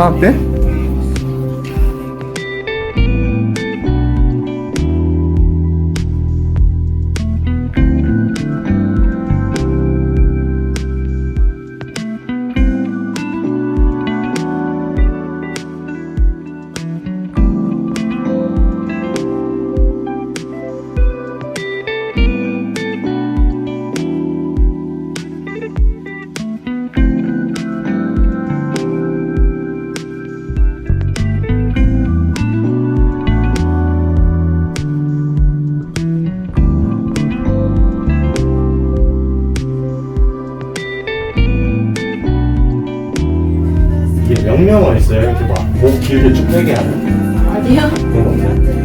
ভাবতে 명령어 있어요. 이렇게 막 목 길게 쭉 빼게 하는 아니요. 그런 거 없나요?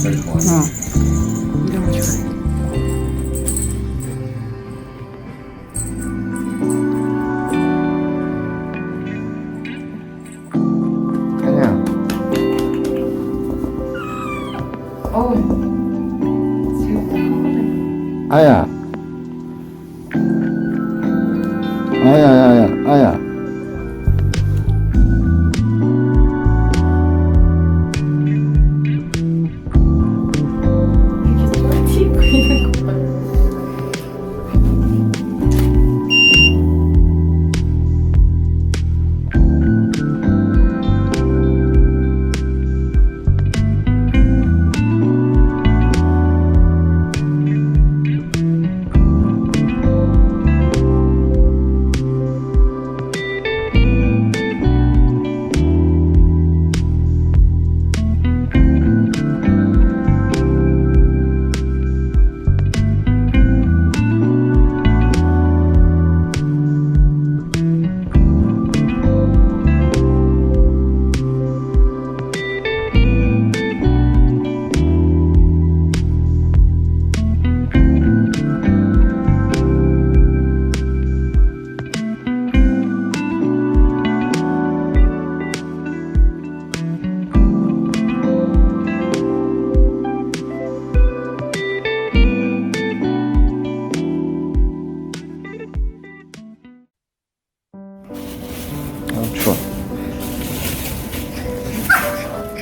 제일 좋아해. 이런 거 좋아해. 아니야. 어우. 새우깡. 아야. 아야, 아야,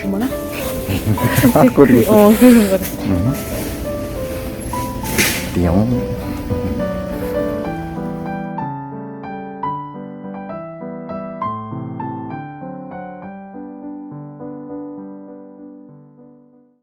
뭐라? 아, 그리고 어, 그런 거래. 띠용.